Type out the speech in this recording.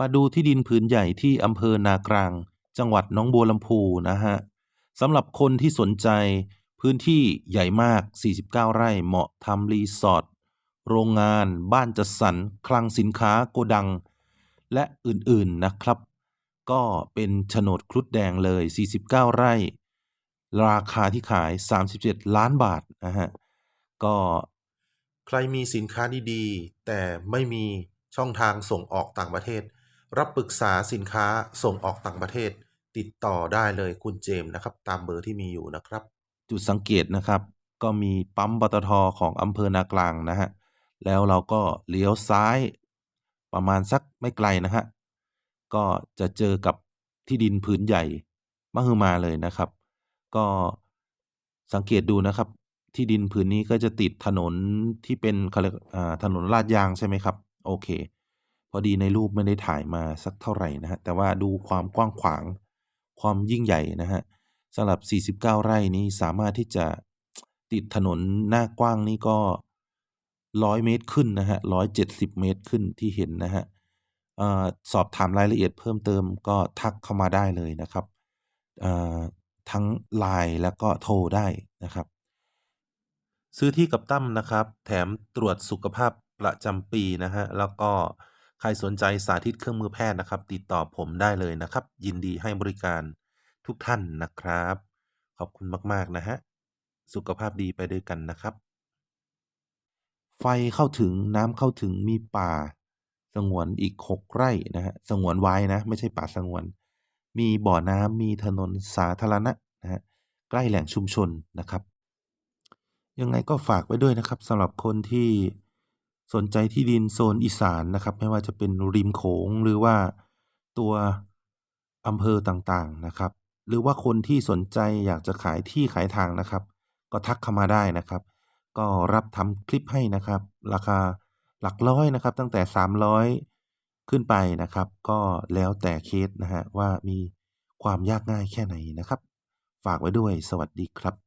มาดูที่ดินผืนใหญ่ที่อำเภอนากลาง จังหวัดน้องบัวลำพูนะฮะสำหรับคนที่สนใจ พื้นที่ใหญ่มาก 49 ไร่เหมาะทำรีสอร์ทโรงงาน บ้านจัดสรรคลังสินค้าโกดัง และอื่นๆนะครับ ก็เป็นโฉนดครุฑแดงเลย 49 ไร่ ราคาที่ขาย 37 ล้านบาทนะฮะก็ใครมีสินค้าดีๆ แต่ไม่มีช่องทางส่งออกต่างประเทศ รับปรึกษาสินค้าส่งออกต่างประเทศ ติดต่อได้เลยคุณเจมส์นะครับ ตามเบอร์ที่มีอยู่นะครับ จุดสังเกตนะครับ ก็มีปั๊มปตทของอำเภอนากลางนะฮะแล้วเราก็เลี้ยวซ้าย ประมาณสักไม่ไกลนะฮะก็จะเจอกับที่ดินผืนใหญ่มหึมาเลยนะครับ ก็สังเกตดูนะครับ ที่ดินผืนนี้ก็จะติดถนนที่เป็นถนนลาดยางใช่ไหมครับ โอเค พอดีในรูปไม่ได้ถ่ายมาสักเท่าไหร่นะฮะแต่ว่าดูความกว้างขวางความยิ่งใหญ่นะฮะสำหรับ 49 ไร่นี้สามารถที่จะติดถนนหน้ากว้างนี่ก็ 100 เมตรขึ้นนะฮะ 170 เมตรขึ้นที่เห็นนะฮะออสอบถามรายละเอียดเพิ่มเติมก็ทักเข้ามาได้เลยนะครับทั้ง LINE แล้วก็โทรได้นะครับ ซื้อที่กับตั้มนะครับ แถมตรวจสุขภาพประจำปีนะฮะแล้วก็ ครสนใจสาธิตเครื่องมือแพทย์นะครับ ติดต่อผมได้เลยนะครับ ยินดีให้บริการทุกท่านนะครับ ขอบคุณมากๆนะฮะ สุขภาพดีไปด้วยกันนะครับ ไฟเข้าถึงน้ำเข้าถึงมีป่า สงวนอีก6ไร่นะฮะสงวนไว้นะ ไม่ใช่ป่าสงวน มีบ่อน้ำมีถนนสาธารณะนะฮะใกล้แหล่งชุมชนนะครับ ยังไงก็ฝากไว้ด้วยนะครับสำหรับคนที่ สนใจที่ดินโซนอีสานนะครับ ไม่ว่าจะเป็นริมโขงหรือว่าตัวอำเภอต่างๆนะครับ หรือว่าคนที่สนใจอยากจะขายที่ขายทางนะครับ ก็ทักเข้ามาได้นะครับ ก็รับทำคลิปให้นะครับ ราคาหลักร้อยนะครับ ตั้งแต่ 300 ขึ้นไปนะครับ ก็แล้วแต่เคสนะฮะว่ามีความยากง่ายแค่ไหนนะครับ ฝากไว้ด้วยสวัสดีครับ